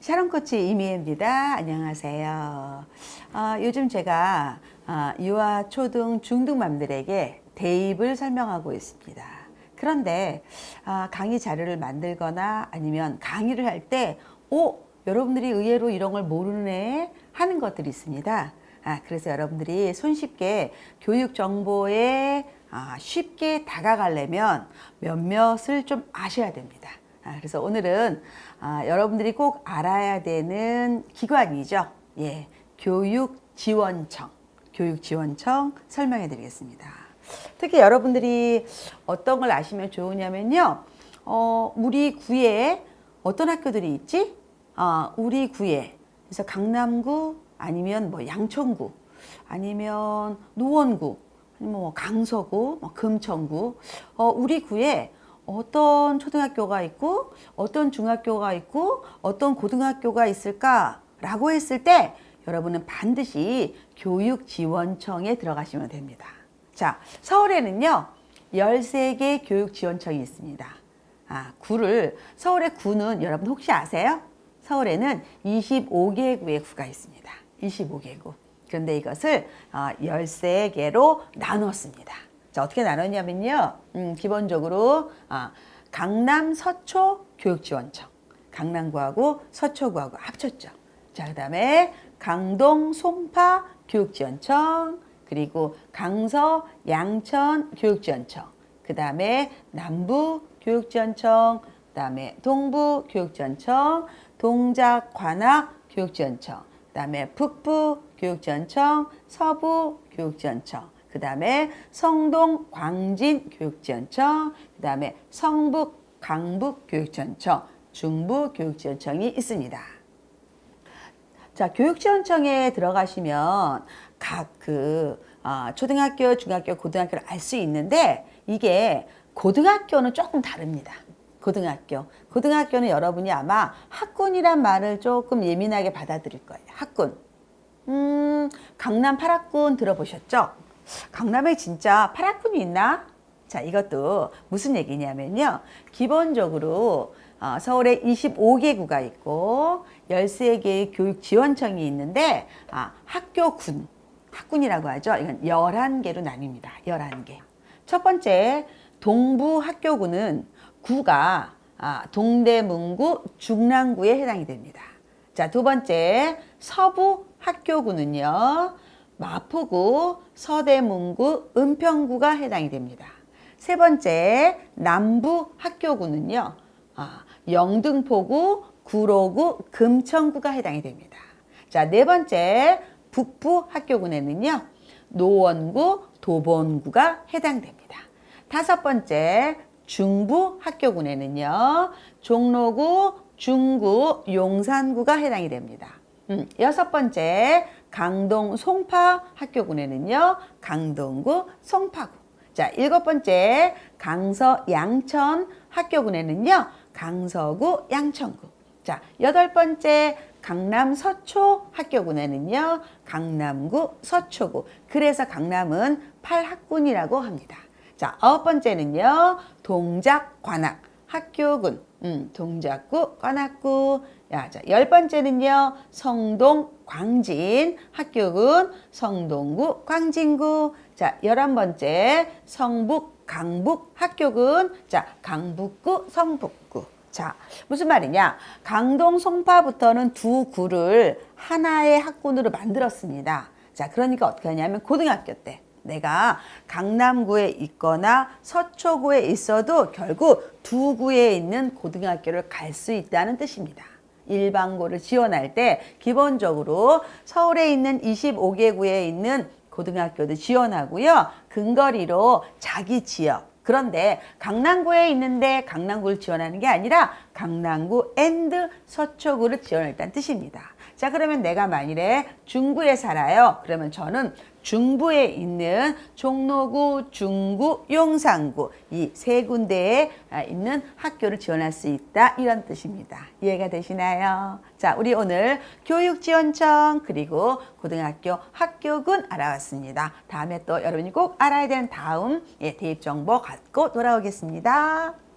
샤론 코치 이미혜입니다. 안녕하세요. 어, 요즘 제가 어, 유아, 초등, 중등맘들에게 대입을 설명하고 있습니다. 그런데 아, 강의 자료를 만들거나 아니면 강의를 할 때, 오, 여러분들이 의외로 이런 걸 모르네 하는 것들이 있습니다. 아, 그래서 여러분들이 손쉽게 교육 정보에 아, 쉽게 다가가려면 몇몇을 좀 아셔야 됩니다. 아, 그래서 오늘은 아, 여러분들이 꼭 알아야 되는 기관이죠. 예, 교육지원청, 교육지원청 설명해 드리겠습니다. 특히 여러분들이 어떤 걸 아시면 좋으냐면요. 어, 우리 구에 어떤 학교들이 있지? 아, 우리 구에. 그래서 강남구 아니면 뭐 양천구 아니면 노원구 아니면 뭐 강서구, 뭐 금천구. 어, 우리 구에 어떤 초등학교가 있고 어떤 중학교가 있고 어떤 고등학교가 있을까라고 했을 때 여러분은 반드시 교육지원청에 들어가시면 됩니다. 자, 서울에는요, 13개 교육지원청이 있습니다. 아, 구를, 서울의 구는 여러분 혹시 아세요? 서울에는 25개 구의 구가 있습니다. 25개 구. 그런데 이것을 어, 13개로 나눴습니다. 자, 어떻게 나눴냐면요. 음, 기본적으로 아, 강남 서초 교육지원청. 강남구하고 서초구하고 합쳤죠. 자, 그 다음에 강동 송파 교육지원청. 그리고 강서 양천 교육지원청. 그 다음에 남부 교육지원청. 그 다음에 동부 교육지원청. 동작 관악 교육지원청. 그 다음에 북부 교육지원청. 서부 교육지원청. 그 다음에 성동 광진 교육지원청, 그 다음에 성북 강북 교육지원청, 중부 교육지원청이 있습니다. 자, 교육지원청에 들어가시면 각그 어, 초등학교, 중학교, 고등학교를 알 수 있는데 이게 고등학교는 조금 다릅니다. 고등학교. 고등학교는 여러분이 아마 학군이란 말을 조금 예민하게 받아들일 거예요. 학군. 음, 강남 8학군 들어보셨죠? 강남에 진짜 8학군이 있나? 자, 이것도 무슨 얘기냐면요. 기본적으로 어, 서울에 25개 구가 있고 13개의 교육 지원청이 있는데 아, 학교군, 학군이라고 하죠. 이건 11개로 나뉩니다. 11개. 첫 번째 동부 학교구는 구가 아, 동대문구, 중랑구에 해당이 됩니다. 자, 두 번째 서부 학교구는요. 마포구, 서대문구, 은평구가 해당이 됩니다. 세 번째 남부 학교구는요. 아, 영등포구, 구로구, 금천구가 해당이 됩니다. 자, 네 번째 북부 학교군에는요. 노원구, 도본구가 해당됩니다. 다섯 번째 중부 학교군에는요. 종로구, 중구, 용산구가 해당이 됩니다. 음, 여섯 번째 강동 송파 학교군에는요. 강동구, 송파구. 자, 일곱 번째 강서 양천 학교군에는요. 강서구, 양천구. 자, 여덟 번째 강남 서초 학교군에는요. 강남구, 서초구. 그래서 강남은 팔학군이라고 합니다. 자, 아홉 번째는요. 동작 관악 학교군. 음, 동작구, 관악구. 야, 자, 열 번째는요. 성동 광진 학교군, 성동구, 광진구. 자, 열한 번째 성북 강북 학교군. 자, 강북구, 성북구. 자, 무슨 말이냐? 강동 송파부터는 두 구를 하나의 학군으로 만들었습니다. 자, 그러니까 어떻게 하냐면 고등학교 때 내가 강남구에 있거나 서초구에 있어도 결국 두 구에 있는 고등학교를 갈 수 있다는 뜻입니다. 일반고를 지원할 때 기본적으로 서울에 있는 25개 구에 있는 고등학교도 지원하고요. 근거리로 자기 지역 그런데 강남구에 있는데 강남구를 지원하는 게 아니라 강남구 앤드 서초구를 지원했다는 뜻입니다. 자, 그러면 내가 만일에 중구에 살아요. 그러면 저는 중부에 있는 종로구, 중구, 용산구 이 세 군데에 아, 있는 학교를 지원할 수 있다 이런 뜻입니다. 이해가 되시나요? 자, 우리 오늘 교육지원청 그리고 고등학교 학교군 알아봤습니다. 다음에 또 여러분이 꼭 알아야 되는 다음 예, 대입 정보 갖고 돌아오겠습니다.